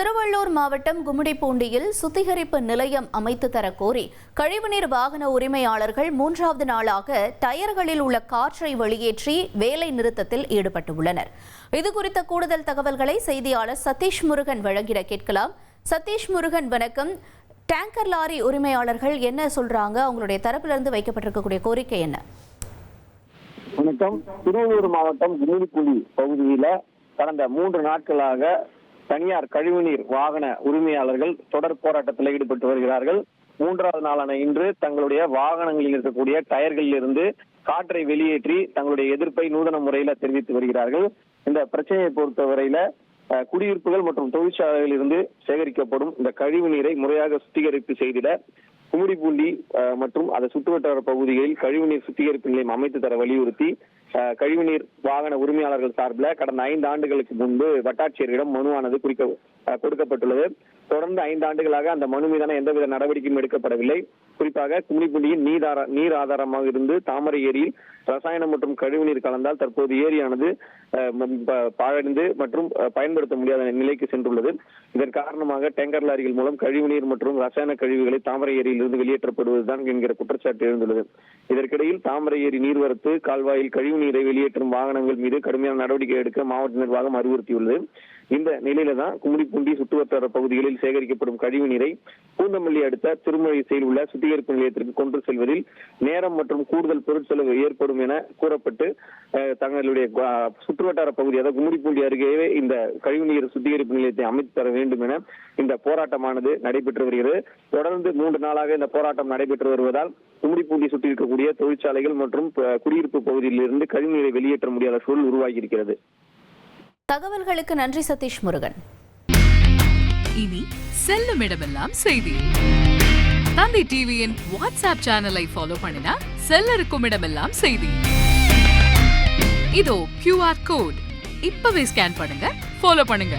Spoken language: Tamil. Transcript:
திருவள்ளூர் மாவட்டம் கும்மிடிப்பூண்டியில் சுத்திகரிப்பு நிலையம் அமைத்து தர கோரி கழிவுநீர் வாகன உரிமையாளர்கள் மூன்றாவது நாளாக டயர்களில் உள்ள காற்றை வெளியேற்றி வேலை நிறுத்தத்தில் ஈடுபட்டுள்ளனர். இதுகுறித்த கூடுதல் தகவல்களை செய்தியாளர் சதீஷ் முருகன் வழங்கிட கேட்கலாம். சதீஷ் முருகன் வணக்கம். டேங்கர் லாரி உரிமையாளர்கள் என்ன சொல்றாங்க? அவங்களுடைய தரப்பிலிருந்து வைக்கப்பட்டிருக்கக்கூடிய கோரிக்கை என்ன? வணக்கம். திருவள்ளூர் மாவட்டம் கும்மிடிப்புலி பகுதியில் கடந்த மூன்று நாட்களாக தனியார் கழிவுநீர் வாகன உரிமையாளர்கள் தொடர் போராட்டத்தில் ஈடுபட்டு வருகிறார்கள். மூன்றாவது நாளான இன்று தங்களுடைய வாகனங்களில் இருக்கக்கூடிய டயர்களில் இருந்து காற்றை வெளியேற்றி தங்களுடைய எதிர்ப்பை நூதன முறையில தெரிவித்து வருகிறார்கள். இந்த பிரச்சனையை பொறுத்தவரையில குடியிருப்புகள் மற்றும் தொழிற்சாலைகளில் இருந்து சேகரிக்கப்படும் இந்த கழிவு நீரை முறையாக சுத்திகரிப்பு செய்திட குமுடிப்பூண்டி மற்றும் அதை சுற்றுவட்டார பகுதிகளில் கழிவுநீர் சுத்திகரிப்பு நிலையம் அமைத்து தர வலியுறுத்தி அஹ், கழிவுநீர் வாகன உரிமையாளர்கள் சார்பில் கடந்த ஐந்து ஆண்டுகளுக்கு முன்பு வட்டாட்சியரிடம் மனுவானது குறிக்க கொடுக்கப்பட்டுள்ளது. தொடர்ந்து ஐந்து ஆண்டுகளாக அந்த மனு மீதான எந்தவித நடவடிக்கையும் எடுக்கப்படவில்லை. குறிப்பாக கும்மிடிப்பூண்டியின் நீர் நீர் ஆதாரமாக இருந்து தாமரை ஏரியில் ரசாயனம் மற்றும் கழிவுநீர் கலந்தால் தற்போது ஏரியானது பாழடைந்து மற்றும் பயன்படுத்த முடியாத நிலைக்கு சென்றுள்ளது. இதன் காரணமாக டேங்கர் லாரிகள் மூலம் கழிவுநீர் மற்றும் ரசாயன கழிவுகளை தாமரை ஏரியிலிருந்து வெளியேற்றப்படுவதுதான் என்கிற குற்றச்சாட்டு எழுந்துள்ளது. இதற்கிடையில் தாமரை ஏரி நீர்வரத்து கால்வாயில் கழிவுநீரை வெளியேற்றும் வாகனங்கள் மீது கடுமையான நடவடிக்கை எடுக்க மாவட்ட நிர்வாகம் அறிவுறுத்தியுள்ளது. இந்த நிலையில தான் கும்மிடிப்பூண்டி சுற்றுவட்டார பகுதிகளில் சேகரிக்கப்படும் கழிவு நீரை பூந்தமல்லி அடுத்த திருமழிசையில் உள்ள சுத்திகரிப்பு நிலையத்திற்கு கொண்டு செல்வதில் நேரம் மற்றும் கூடுதல் பொருட்செலவு ஏற்படும் என கூறப்பட்டு தங்களுடைய சுற்றுவட்டார பகுதி அதாவது கும்மிடிப்பூண்டி அருகே இந்த கழிவுநீர் சுத்திகரிப்பு நிலையத்தை அமைத்து தர வேண்டும் என இந்த போராட்டமானது நடைபெற்று வருகிறது. தொடர்ந்து மூன்று நாளாக இந்த போராட்டம் நடைபெற்று வருவதால் கும்மிடிப்பூண்டி சுற்றி இருக்கக்கூடிய தொழிற்சாலைகள் மற்றும் குடியிருப்பு பகுதியிலிருந்து கழிவுநீரை வெளியேற்ற முடியாத சூழல் உருவாகி இருக்கிறது தகவல்களுக்கு நன்றி சதீஷ் முருகன். இனி செல்லும் இடமெல்லாம் செய்தி. தந்தை டிவியின் வாட்ஸ்அப் சேனலை ஃபாலோ பண்ணினா செல்ல இருக்கும் இடமெல்லாம் செய்தி. இதோ கியூஆர் கோட் இப்பவே ஸ்கேன் பண்ணுங்க ஃபாலோ பண்ணுங்க.